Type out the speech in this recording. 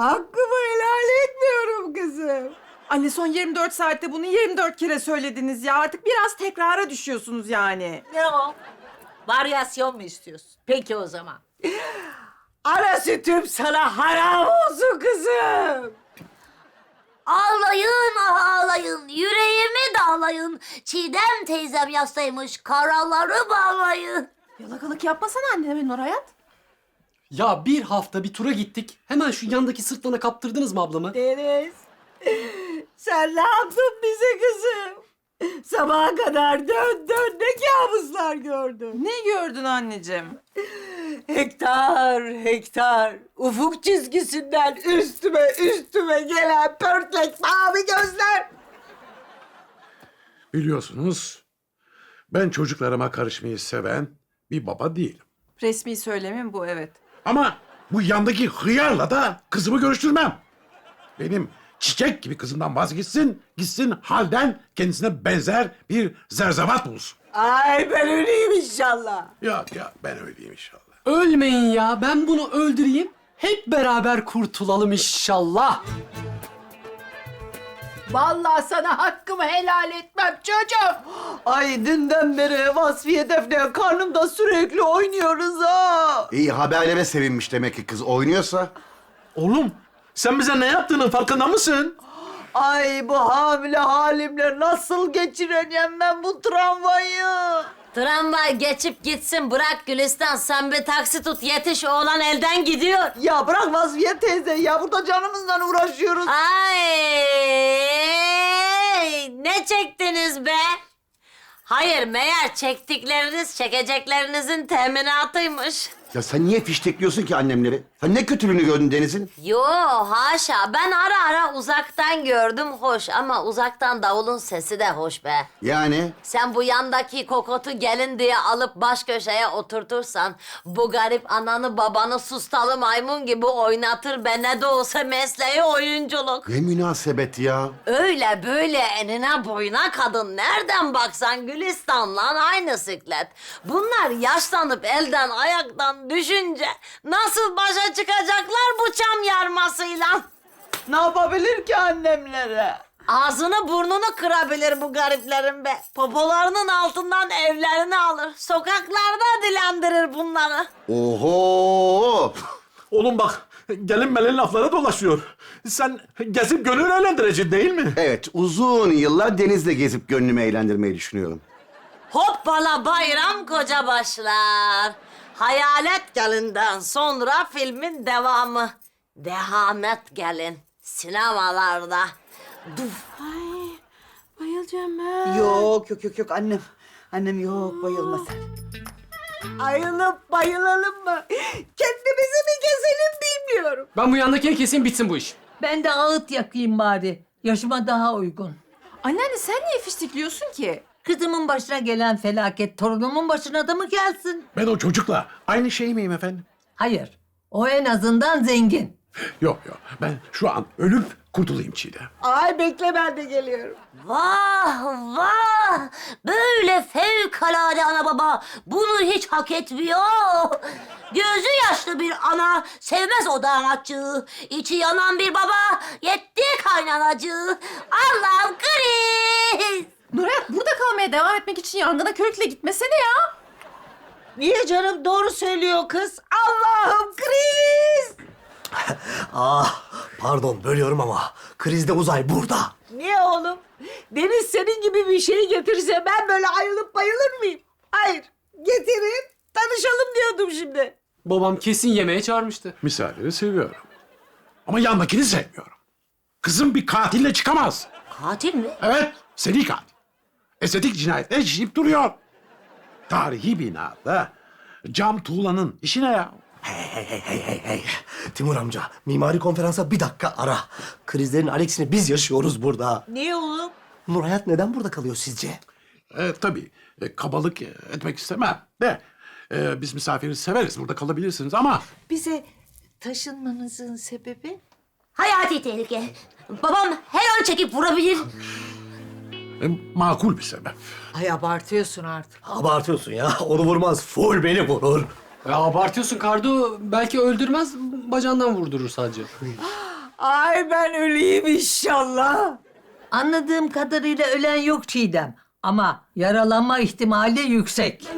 Hakkımı helal etmiyorum kızım. Anne son 24 saatte bunu 24 kere söylediniz ya. Artık biraz tekrara düşüyorsunuz yani. Ne o? Varyasyon mu istiyorsun? Peki o zaman. Ana sütüm sana haram olsun kızım. Ağlayın ah ağlayın, yüreğimi dağlayın. Çiğdem teyzem yastaymış, karaları bağlayın. Yalakalık yapmasana anneme Nur Hayat. Ya bir hafta bir tura gittik. Hemen şu yandaki sırtlana kaptırdınız mı ablamı? Deniz, sen ne yaptın bize kızım? Sabaha kadar dön dön ne kabuslar gördün. Ne gördün anneciğim? Hektar hektar ufuk çizgisinden üstüme üstüme gelen pörtlek mavi gözler. Biliyorsunuz ben çocuklarıma karışmayı seven bir baba değilim. Resmi söylemim bu evet. Ama bu yandaki hıyarla da kızımı görüştürmem. Benim çiçek gibi kızımdan vazgeçsin, gitsin halden kendisine benzer bir zerzevat bulsun. Ay ben öleyim inşallah. Yok ya ben öyleyim inşallah. Ölmeyin ya. Ben bunu öldüreyim. Hep beraber kurtulalım inşallah. Vallahi sana hakkımı helal etmem çocuğum. Ay dünden beri Vasfiye Defne karnımda sürekli oynuyoruz ha. İyi haberlere sevinmiş demek ki kız oynuyorsa. Oğlum sen bize ne yaptığının farkında mısın? Ay bu hamile halimle nasıl geçireceğim ben bu travmayı? Tramvay geçip gitsin, bırak Gülistan. Sen bir taksi tut, yetiş oğlan elden gidiyor. Ya bırak Vasfiye teyze ya burada canımızla uğraşıyoruz. Ay ne çektiniz be? Hayır meğer çektikleriniz çekeceklerinizin teminatıymış. Ya sen niye fiştekliyorsun ki annemleri? Sen ne kötülüğünü gördün Deniz'in? Yo haşa ben ara ara uzaktan gördüm hoş ama uzaktan davulun sesi de hoş be. Yani Sen bu yandaki kokotu gelin diye alıp baş köşeye oturtursan bu garip ananı babanı sustalı maymun gibi oynatır be ne de olsa mesleği oyunculuk. ne münasebet ya. Öyle böyle enine boyuna kadın nereden baksan Gülistan'la aynı siklet. Bunlar yaşlanıp elden ayaktan düşünce nasıl başa çıkacaklar bu çam yarmasıyla? Ne yapabilir ki annemlere? Ağzını burnunu kırabilir bu gariplerin be. Popolarının altından evlerini alır. Sokaklarda dilendirir bunları. Oho! Oğlum bak gelin melin laflara dolaşıyor. Sen gezip gönül eğlendireceksin değil mi? Evet uzun yıllar Deniz'le gezip gönlümü eğlendirmeyi düşünüyorum. Hoppala bayram koca başlar. Hayalet gelinden sonra filmin devamı. Dehamet gelin. Sinemalarda. Duf. Bayılacağım ben. Yok yok yok yok annem. Annem yok bayılma sen. Ayılıp bayılalım mı? Kendimizi mi gezelim bilmiyorum. Ben bu yandakini keseyim bitsin bu iş. Ben de ağıt yakayım bari. Yaşıma daha uygun. Anneanne sen niye fiştikliyorsun ki? Kızımın başına gelen felaket torunumun başına da mı gelsin? Ben o çocukla aynı şey miyim efendim? Hayır. O en azından zengin. Yok yok ben şu an ölüp kurtulayım Çiğdem. Ay bekle ben de geliyorum. Vah vah! Böyle fevkalade ana baba bunu hiç hak etmiyor. Gözü yaşlı bir ana sevmez o damatçığı. İçi yanan bir baba yetti kaynanacığı. Allah'ım kriz! Nur Hayat burada kalmaya devam etmek için yangına körükle gitmesene ya. Niye canım doğru söylüyor kız? Allah'ım kriz! Ah pardon bölüyorum ama krizde uzay burada. Niye oğlum? Deniz senin gibi bir şey getirse ben böyle ayrılıp bayılır mıyım? Hayır. Getirin. Tanışalım diyordum şimdi. Babam kesin yemeğe çağırmıştı. Misafiri seviyorum. Ama yandakini sevmiyorum. Kızım bir katille çıkamaz. Katil mi? Evet, seri katil. Estetik cinayetler işleyip duruyor. Tarihi binada cam tuğlanın işine ya. Hey hey hey hey hey hey. Timur amca mimari konferansa bir dakika ara. Krizlerin Alex'ini biz yaşıyoruz burada. Niye oğlum? Nur Hayat neden burada kalıyor sizce? E, tabii e, kabalık etmek istemem de e, biz misafiri severiz. Burada kalabilirsiniz ama Bize taşınmanızın sebebi? Hayati tehlike. Babam her an çekip vurabilir. E, makul bir sebep. Ay abartıyorsun artık. Abartıyorsun ya. Onu vurmaz. Full beni vurur. Ya abartıyorsun Kardo. Belki öldürmez, bacağından vurdurur sadece. Ay ben öleyim inşallah. Anladığım kadarıyla ölen yok Çiğdem. Ama yaralanma ihtimali yüksek.